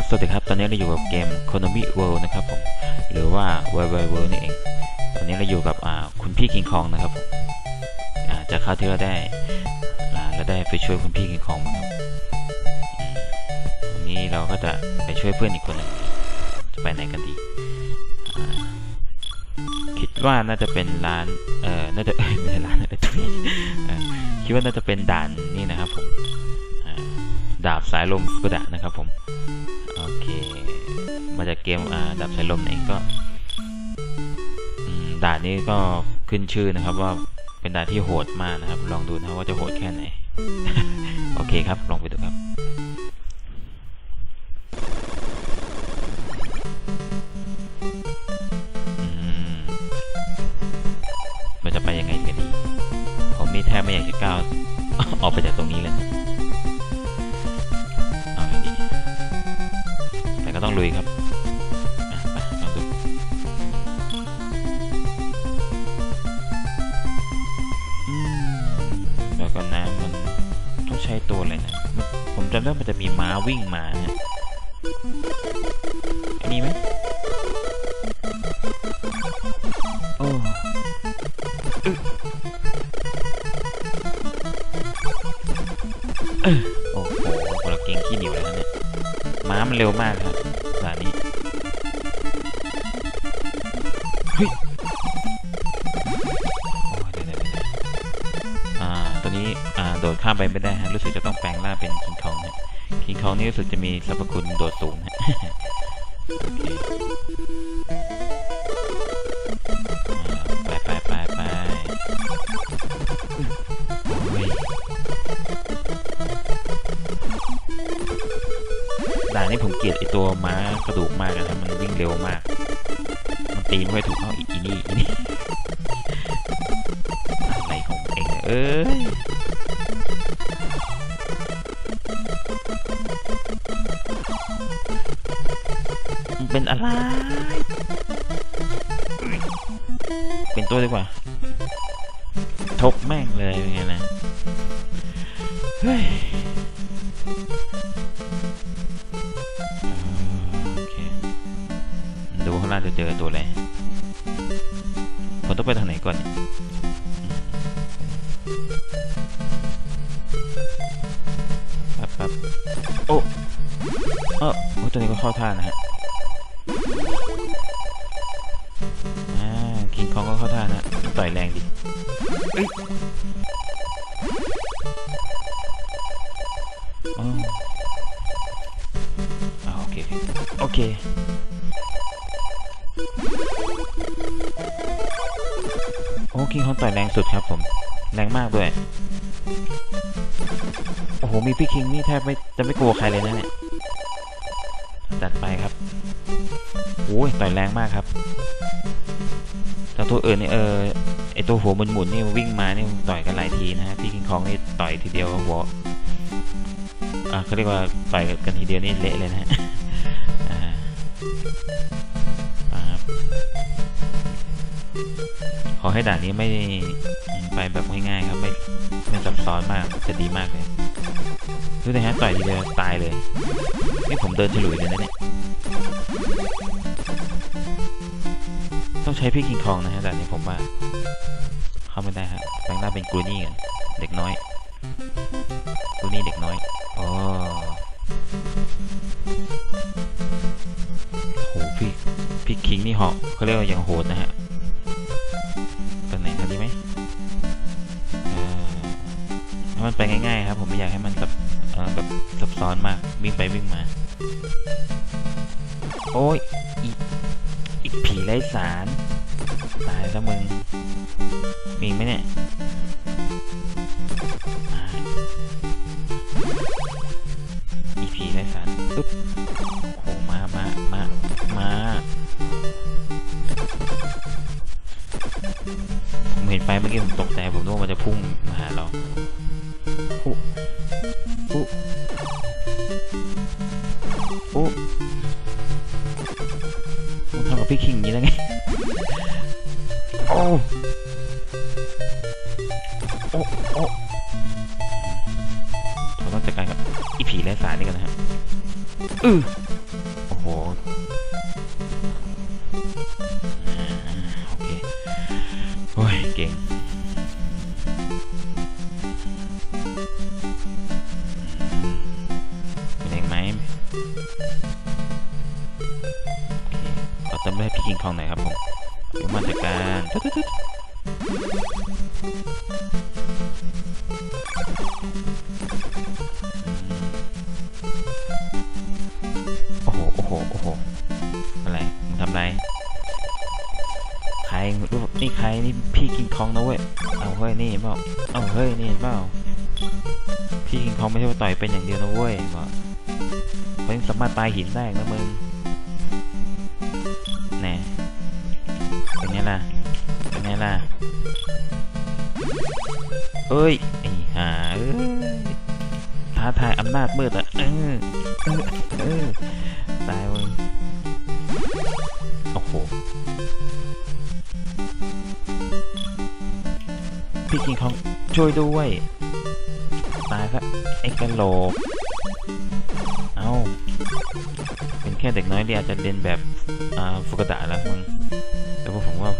ครับ สวัสดีครับ ตอนนี้เราอยู่กับเกม Konami World นะครับผม หรือว่า w w w World นี่เอง ตอนนี้เราอยู่กับคุณพี่คิงคองนะครับผมจากคราวที่เราได้เราได้ไปช่วยคุณพี่คิงคองมาครับวันนี้เราก็จะไปช่วยเพื่อนอีกคนหนึ่งจะไปไหนกันดี คิดว่าน่าจะเป็นร้าน เอ่อ น่าจะไม่ใช่ร้านอะไรตัวนี้คิดว่าน่าจะเป็นด่านนี่นะครับผมดาบสายลมฟุกุดะนะครับผม กเกมอ่าดาบสายลมเองก็ด่านนี้ก็ขึ้นชื่อนะครับว่าเป็นด่านที่โหดมากนะครับ ลองดูนะว่าจะโหดแค่ไหน โอเคครับ ลองไปดูครับ ช่ตัวเลยนะ ผมจำได้ว่ามันจะมีม้าวิ่งมาฮะอันนี้ไหมโอ้อึ๊ะเอ้อโอ้โหคนละเก่งขี้เหนียวเลยนะเนี่ย ม้ามันเร็วมากครับ ไปไม่ได้ฮะรู้สึกจะต้องแปลงร่างเป็นคิงคองฮะคิงคองนี่รู้สึกจะมีสรรพคุณโดดสูงฮะโอเคไปไปไปไปด่านนี้ผมเกลียดไอตัวม้ากระดูกมากเลยนะมันวิ่งเร็วมาก มันตีไม่ค่อยถูกเอาอีอีนี่อีนี่อะไรของเองเอ้ย เลยเป็นไงนะเฮ้ยโอเคดูข้างล่างจะเจอตัวอะไรผมต้องไปทางไหนก่อนเนี่ยปั๊บปั๊บโอ้เออโอ้ตัวนี้ก็เข้าท่านะฮะอ่าคิงคองก็เข้าท่านะต่อยแรงดิเอ้ย โอเค โอ้คิงคองต่อยแรงสุดครับผม แรงมากด้วย โอ้โห มีพี่คิงนี่แทบไม่จะไม่กลัวใครเลยนะเนี่ยจัดไปครับโอ้ยต่อยแรงมากครับแต่ตัวอื่นนี่เออไอตัวหัวหมุนๆนี่วิ่งมานี่ต่อยกันหลายทีนะฮะพี่คิงคองนี่ต่อยทีเดียวหัวอะเขาเรียกว่าต่อยกันทีเดียวนี่เละเลยนะฮะ ให้ด่านนี้ไม่ไปแบบง่ายๆครับไม่ไม่ซับซ้อนมากจะดีมากเลยดูนะฮะต่อยทีเดียวตายเลยนี่ผมเดินฉลุยเลยนะเนี่ยต้องใช้พี่คิงคองนะฮะด่านนี้ผมว่า เข้าไม่ได้ฮะแปลงหน้าเป็นกรูนี่กันเด็กน้อยกรูนี่เด็กน้อยอ๋อโหพี่พี่คิงนี่เหาะเขาเรียกว่าอย่างโหดนะฮะ ไม่อยากให้มันแบบแบบซับซ้อนมากวิ่งไปวิ่งมา โอ้ยอีอีกผีไร้สารตายแล้วมึง มีไหมเนี่ยอ่าอีผีไร้สารปึ๊บโอ้มามามามาผมเห็นไฟเมื่อกี้ผมตกใจผมนึกว่ามันจะพุ่งมาหาเรา อุ๊อุ๊อุ๊ผมทำกับพี่คิงอย่างนี้ได้ไง โอ้โอ้โอ้เราต้องจัดการกับอีผีไร้สารนี่กันนะฮะอือ โอ้โห โอ้โห โอ้โห อะไรมึงทำไร ใครรู้นี่ใครนี่พี่คิงคองนะเว้ย เอาเฮ้ยนี่เปล่าเอาเฮ้ยนี่เปล่าพี่คิงคองไม่ใช่ว่าต่อยเป็นอย่างเดียวนะเว้ยบอกเขายังสามารถตายหินได้นะมึงแน่เป็นไงล่ะ เป็นไงล่ะเอ้ยไอ้ห่าเอ้ย ท้าทายอำนาจมืดอะเออเออตายเว้ยโอ้โหพี่คิงคองช่วยด้วย ตายครับไอ้กระโหลก เอาเป็นแค่เด็กน้อยที่อาจจะเรียนแบบอ่าฟุกดะแล้วมึงแต่ว่าผมว่า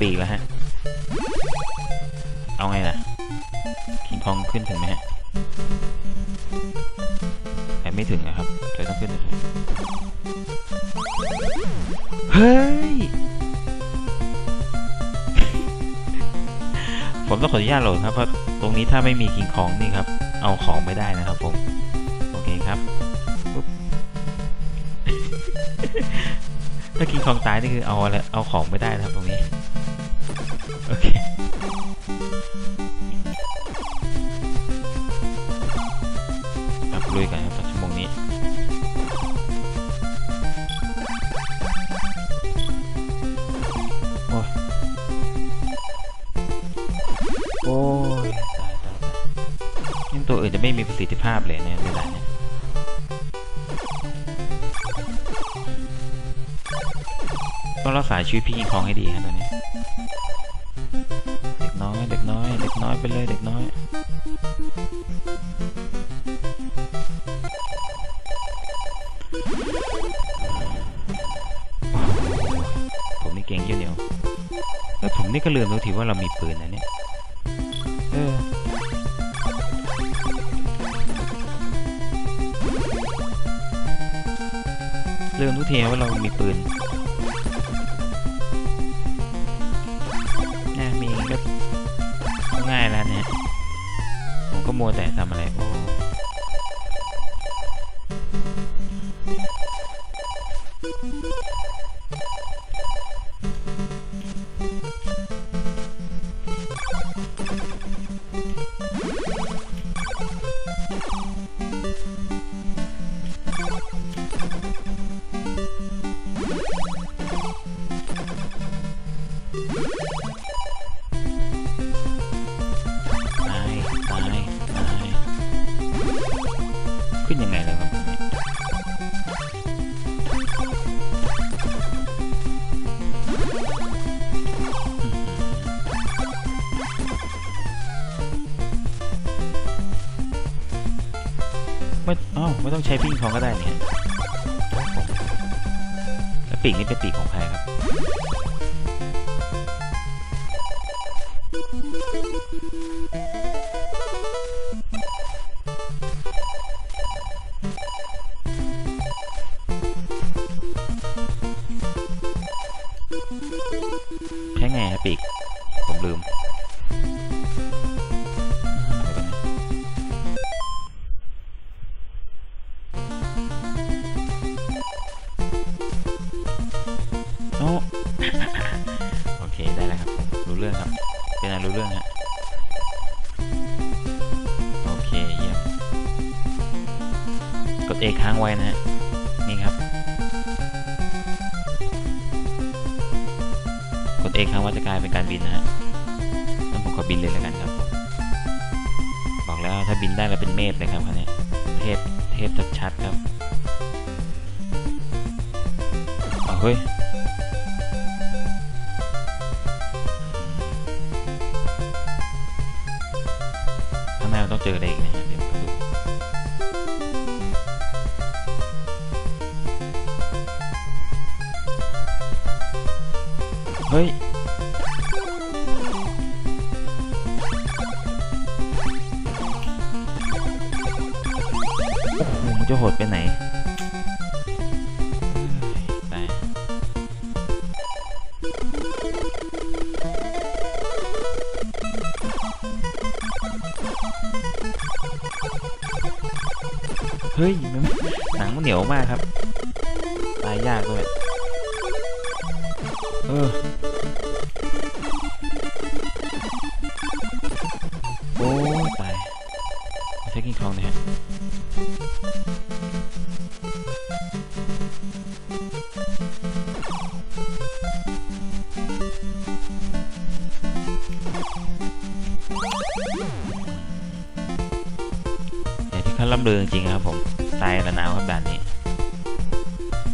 ปีกแล้วฮะ เอาไงล่ะคิงคองขึ้นถึงไหมฮะแต่ไม่ถึงนะครับเลยต้องขึ้นเฮ้ย ผมต้องขออนุญาตโหลดครับ เพราะตรงนี้ถ้าไม่มีคิงคองนี่ครับ เอาของไม่ได้นะครับผม โอเคครับปุ๊บถ้าคิงคองตายนี่คือเอาอะไร เอาของไม่ได้นะครับ ไม่มีประสิทธิภาพเลยเนี่ยเวลาเนี่ยต้องรักษาชีวิตพี่คิงคองให้ดีครับตอนนี้ เด็กน้อย เด็กน้อย เด็กน้อยไปเลยเด็กน้อยผมนี่เก่งเยี่ยวเหนียวแล้วผมนี่ก็ลืมทุกทีว่าเรามีปืนนะเนี่ย ลืมทุกทีว่าเรามีปืนน่มีก็ก็ง่ายแล้วเนี่ย ผมก็มัวแต่ทำอะไรโอ้ ทองก็ได้เนี่ยแล้วปีกนี่เป็นปีกของใครครับใค้างไว้นะฮะนี่ครับ กด A ค้างไว้จะกลายเป็นการบินนะฮะงั้นผมขอบินเลยแล้วกันครับบอกแล้วถ้าบินได้แล้วเป็นเมฆเลยครับคันนี้เทพเทพชัดๆครับเอาเฮ้ยข้างหน้าต้องเจออะไรอีกนะฮะ จะโหดไปไหนตายเฮ้ยมันหนังมันเหนียวมากครับ ตายยากด้วยเออโอ้ตายใช้กินทองนะฮะ อย่างที่เขาล่ำลือจริงครับผมตายระนาวครับด่านนี้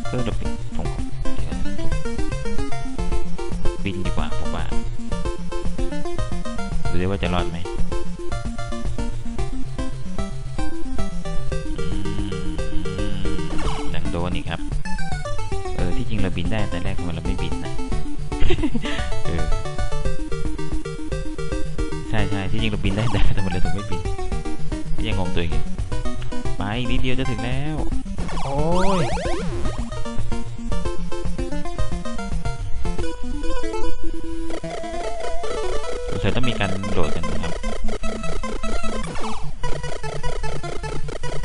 เออเดี๋ยวผมเดี๋ยวผมบินดีกว่าผมว่าดูดิว่าจะรอดไหมอืมยังโดนอีกครับ เออที่จริงเราบินได้แต่แรกทำไมเราไม่บินนะเออใช่ใช่ที่จริงเราบินได้แต่ทำไมเราถึงไม่บินยังงงตัวเอง อยู่ไปอีกนิดเดียวจะถึงแล้ว โอ้ยสงสัยต้องมีการโหลดกันนะครับ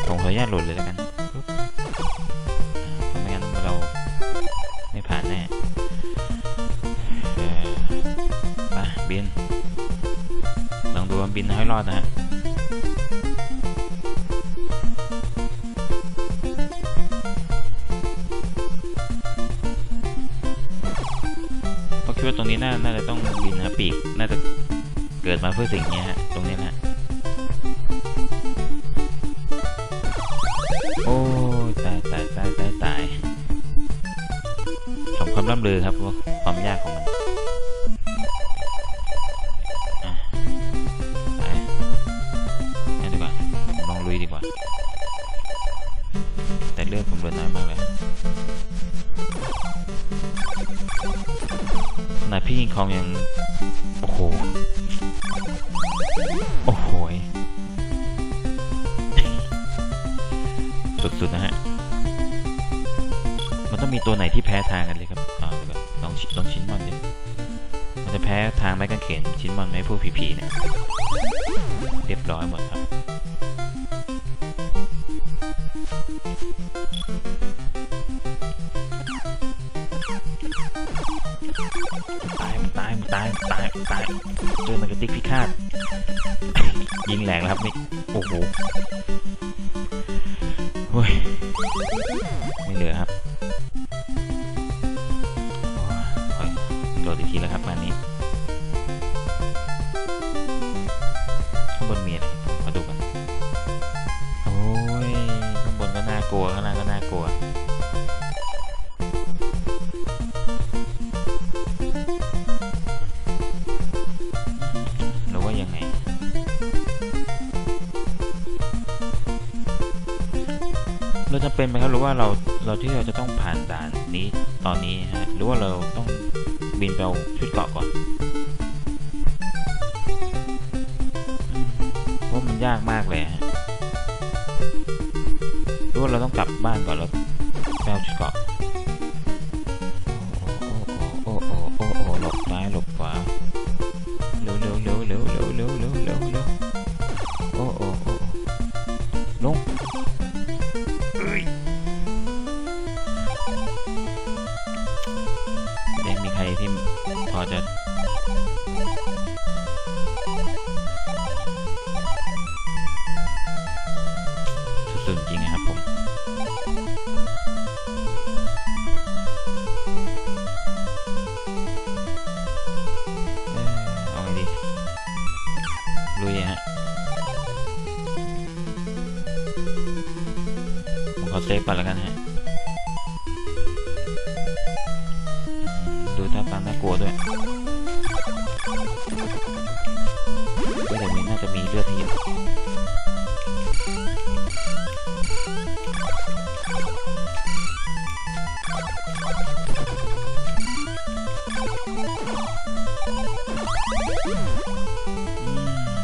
ผมขออนุญาตโหลดเลยแล้วกันปึ๊บอ่าไม่งั้นเราไม่ผ่านแน่เออไปบิน ลองดูว่าบินให้รอดนะฮะ ว่าตรงนี้น่าน่าจะต้องบินนะปีกน่าจะเกิดมาเพื่อสิ่งนี้ฮะตรงนี้นะโอ้ตายตายตายตายตายสมความร่ำลือครับว่าความยากของมัน พี่คิงคองยัง โอ้โห โอ้โหยสุดๆ นะฮะ มันต้องมีตัวไหนที่แพ้ทางกันเลยครับอ่าเดี๋ยวก่อนลองชิลองชิ้นมอนดิมันจะแพ้ทางไม้กางเขนชิ้นมอนไหมพวกผีๆเนี่ย เรียบร้อยหมดครับ ตายเจอมันกระติกพิฆาตยิงแหลงแล้วครับนี่โอ้โห เราจะเป็นไหมครับหรือว่าเราเราที่เราจะต้องผ่านด่านนี้ตอนนี้ฮะหรือว่าเราต้องบินไปเอาชุดเกราะก่อนเพราะมันยากมากเลยฮะหรือว่าเราต้องกลับบ้านก่อนแล้วไปเอาชุดเกาะ พอจะสุดๆจริงนะครับผมเอ่อเอาไงดีลุยฮะผมขอเซฟก่อนแล้วกันฮะ Hmm.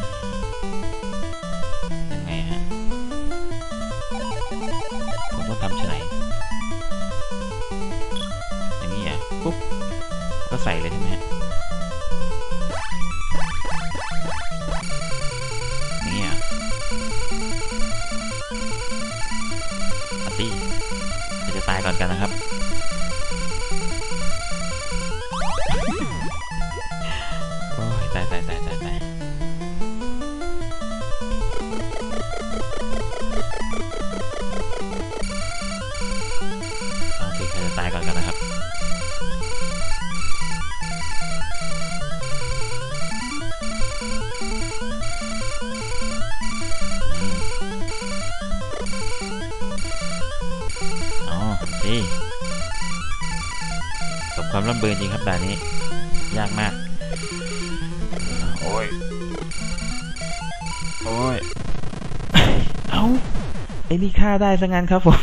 ด่านนี้ ยากมาก โอ้ย โอ้ย เอ้า ไอ้นี่ฆ่าได้ซะงั้นครับผม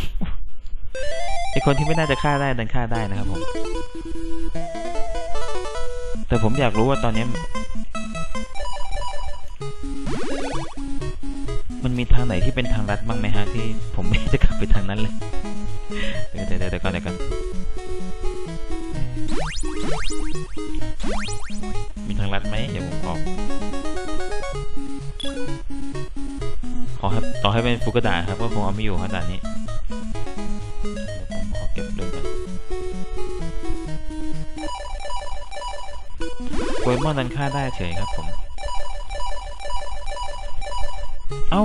ไอคนที่ไม่น่าจะฆ่าได้ดันฆ่าได้นะครับผม แต่ผมอยากรู้ว่าตอนเนี้ยมันมีทางไหนที่เป็นทางลัดบ้างไหมฮะที่ผมไม่จะกลับไปทางนั้นเลย เดี๋ยวเดี๋ยวเดี๋ยวก่อนเดี๋ยวก่อน มีทางลัดไหมเดี๋ยวผมขอขอให้ต่อให้เป็นฟุกดาครับก็คงเอาไม่อยู่ครับด่านนี้เดี๋ยวผมขอเก็บเรื่องกันโปเกมอนนั้นฆ่าได้เฉยครับผม เอ้า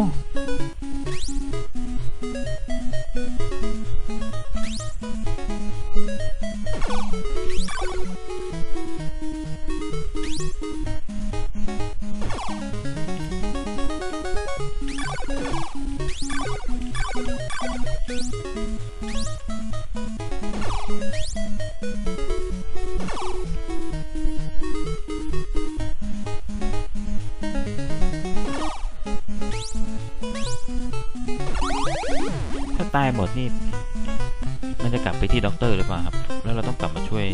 ตายหมดนี่มันจะกลับไปที่ด็อกเตอร์หรือเปล่าครับ แล้วเราต้องกลับมาช่วย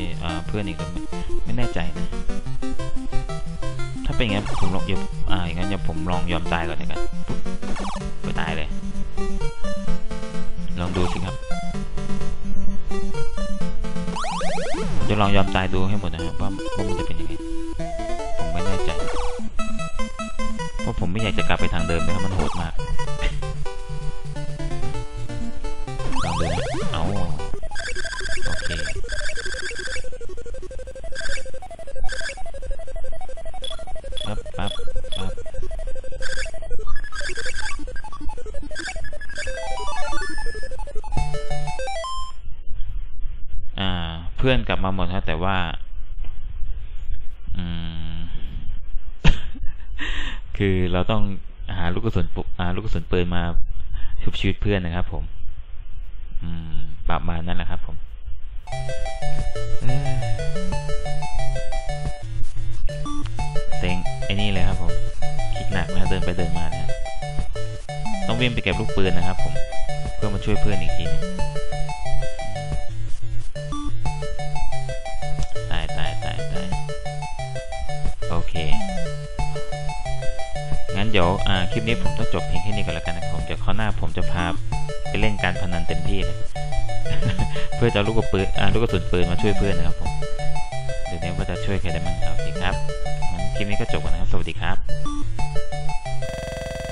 เพื่อนอีกหรือไม่ไม่แน่ใจนะ ถ้าเป็นอย่างนั้นผมลองยอมอ่าอย่างนั้นเดี๋ยวผมลองยอมตายก่อนนะครับไปตายเลย ลองดูสิครับจะลองยอมตายดูให้หมดนะครับว่าว่ามันจะเป็นยังไง ผมไม่แน่ใจ เพราะผมไม่อยากจะกลับไปทางเดิมนะครับมันโหดมาก ลองดูนเอาโอเคปั๊บปั๊บปั๊บอ่า เพื่อนกลับมาหมดครับแต่ว่า อืม คือเราต้องหาลูกกระสุนปุ๊บอ่าลูกกระสุนปืนมาชุบชีวิตเพื่อนนะครับผม อืม ประมาณนั้นแหละครับ ผมเซ็งไอ้นี่เลยครับ ผม คิดหนักนะเดินไปเดินมานะต้องวิ่งไปเก็บลูกปืนนะครับ ผม เพื่อมาช่วยเพื่อนอีกทีหนึงตายตายตายตายโอเค งั้นเดี๋ยวอ่าคลิปนี้ผมต้องจบเพียงแค่นี้ก่อนแล้วกันนะครับผมเดี๋ยวข้าวหน้าผมจะพา เล่นการพนันเต็มที่เลยเพื่อจะลูกกระปืนอ่าลูกกระสุนปืนมาช่วยเพื่อนนะครับผมเดี๋ยวนี้ว่าจะช่วยใครได้บ้าง